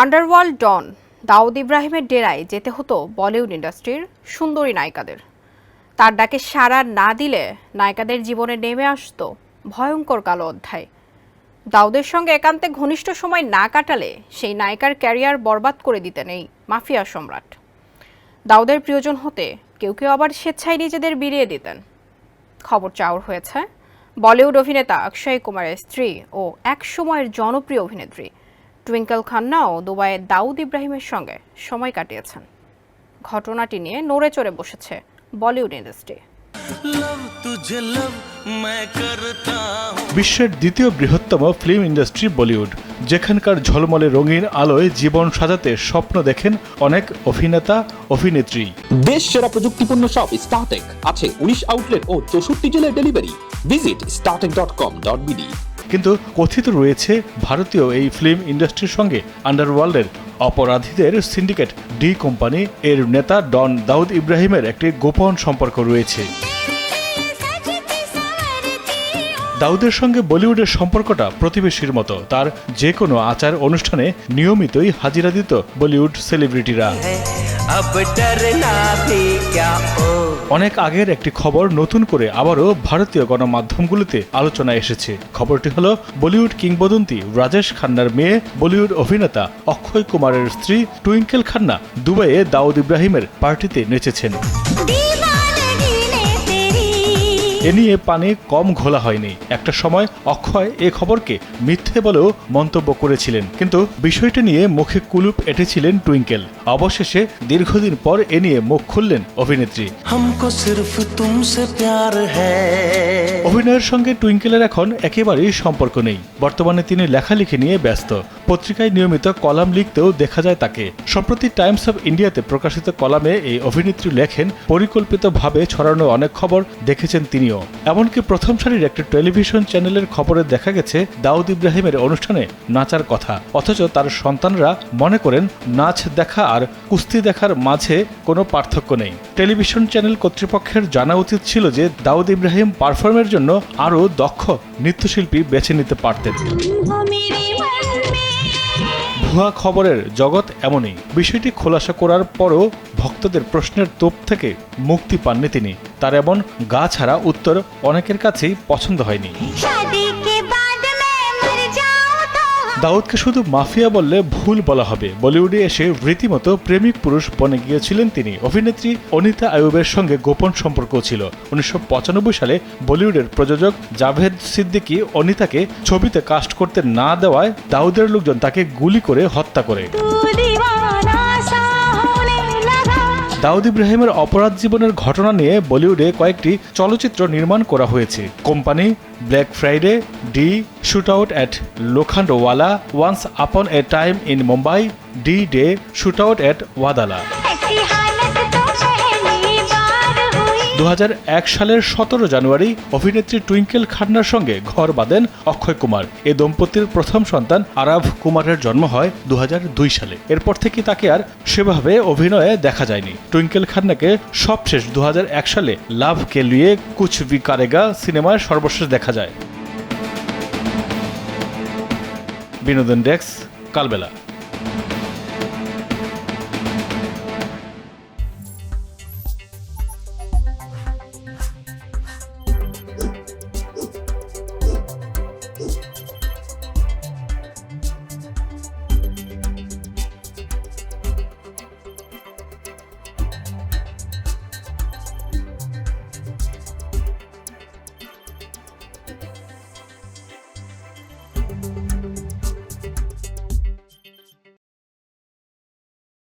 Underworld ডন, দাউদ ইব্রাহিমের ডেরায় যেতে হতো বলিউড ইন্ডাস্ট্রির সুন্দরী নায়িকাদের। তার ডাকে সাড়া না দিলে নায়িকাদের জীবনে নেমে আসতো ভয়ঙ্কর কালো অধ্যায়। দাউদের সঙ্গে একান্তে ঘনিষ্ঠ সময় না কাটালে সেই নায়িকার ক্যারিয়ার বরবাদ করে দিতেন এই মাফিয়া সম্রাট। দাউদের প্রিয়জন হতে কেউ কেউ আবার স্বেচ্ছায় নিজেদের বিলিয়ে দিতেন। খবর চাউর হয়েছে, বলিউড অভিনেতা অক্ষয় কুমারের স্ত্রী ও এক সময়ের জনপ্রিয় অভিনেত্রী টুইঙ্কল খান্নাও দুবাইয়ে দাউদ ইব্রাহিমের সঙ্গে সময় কাটিয়েছেন। ঘটনাটি নিয়ে নড়ে চড়ে বসেছে বলিউড ইন্ডাস্ট্রি। বিশ্বের দ্বিতীয় বৃহত্তম ফিল্ম ইন্ডাস্ট্রি বলিউড যেখানকার ঝলমলে রঙিন আলোয় জীবন সাজাতে স্বপ্ন দেখেন অনেক অভিনেতা অভিনেত্রী। দেশ সেরা প্রযুক্তিপূর্ণ সব স্টার্টেক আছে উনিশ আউটলেট ও চৌষট্টি জেলের delivery visit Startech dot com dot BD কিন্তু কথিত রয়েছে ভারতীয় এই ফিল্ম ইন্ডাস্ট্রির সঙ্গে আন্ডারওয়ার্ল্ডের অপরাধীদের সিন্ডিকেট ডি কোম্পানি এর নেতা ডন দাউদ ইব্রাহিমের একটি গোপন সম্পর্ক রয়েছে। দাউদের সঙ্গে বলিউডের সম্পর্কটা প্রতিবেশীর মতো। তার যে কোনো আচার অনুষ্ঠানে নিয়মিতই হাজিরা দিত বলিউড সেলিব্রিটিরা অনেক আগের একটি খবর নতুন করে আবারও ভারতীয় গণমাধ্যমগুলোতে আলোচনা এসেছে। খবরটি হল, বলিউড কিংবদন্তি রাজেশ খান্নার মেয়ে বলিউড অভিনেতা অক্ষয় কুমারের স্ত্রী টুইঙ্কেল খান্না দুবাইয়ে দাউদ ইব্রাহিমের পার্টিতে নেচেছেন। এ নিয়ে পানে কম ঘোলা হয়নি। একটা সময় অক্ষয় এ খবরকে মিথ্যে বলেও মন্তব্য করেছিলেন। কিন্তু বিষয়টি নিয়ে মুখে কুলুপ এঁটেছিলেন টুইঙ্কেল। অবশেষে দীর্ঘদিন পর এ নিয়ে মুখ খুললেন অভিনেত্রী। অভিনয়ের সঙ্গে টুইঙ্কেলের এখন একেবারেই সম্পর্ক নেই। বর্তমানে তিনি লেখালেখি নিয়ে ব্যস্ত। পত্রিকায় নিয়মিত কলাম লিখতেও দেখা যায় তাকে। সম্প্রতি টাইমস অব ইন্ডিয়াতে প্রকাশিত কলামে এই অভিনেত্রী লেখেন পরিকল্পিতভাবে ছড়ানো অনেক খবর দেখেছেন তিনি তিনিও এমনকি প্রথম সারির একটি টেলিভিশন চ্যানেলের খবরে দেখা গেছে দাউদ ইব্রাহিমের অনুষ্ঠানে নাচার কথা। অথচ তার সন্তানরা মনে করেন, নাচ দেখা আর কুস্তি দেখার মাঝে কোনো পার্থক্য নেই। টেলিভিশন চ্যানেল কর্তৃপক্ষের জানা উচিত ছিল যে, দাউদ ইব্রাহিম পারফর্মের জন্য আরও দক্ষ নৃত্যশিল্পী বেছে নিতে পারতেন। ভুয়া খবরের জগৎ এমনই। বিষয়টি খোলাসা করার পরও ভক্তদের প্রশ্নের তোপ থেকে মুক্তি পাননি তিনি। তার এমন গা ছাড়া উত্তর অনেকের কাছেই পছন্দ হয়নি। দাউদকে শুধু মাফিয়া বললে ভুল বলা হবে। বলিউডে এসে রীতিমতো প্রেমিক পুরুষ বনে গিয়েছিলেন তিনি। অভিনেত্রী অনিতা আয়ুবের সঙ্গে গোপন সম্পর্ক ছিল। উনিশশো পঁচানব্বই সালে বলিউডের প্রযোজক জাভেদ সিদ্দিকী অনিতাকে ছবিতে কাস্ট করতে না দেওয়ায় দাউদের লোকজন তাকে গুলি করে হত্যা করে। দাউদ ইব্রাহিমের অপরাধ জীবনের ঘটনা নিয়ে বলিউডে কয়েকটি চলচ্চিত্র নির্মাণ করা হয়েছে। Company Black Friday D shoot out at Lokhandwala, once upon a time in Mumbai D day shoot out at Wadala. দু হাজার এক সালের সতেরো জানুয়ারি অভিনেত্রী টুইঙ্কেল খান্নার সঙ্গে ঘর বাঁধেন অক্ষয় কুমার। এ দম্পতির প্রথম সন্তান আরাভ কুমারের জন্ম হয় দু হাজার দুই সালে। এরপর থেকে তাকে আর সেভাবে অভিনয়ে দেখা যায়নি। টুইঙ্কেল খান্নাকে সবশেষ দু হাজার এক সালে লাভ কে লিয়ে কুছ ভি কারেগা সিনেমায় সর্বশেষ দেখা যায়। বিনোদন ডেস্ক, কালবেলা।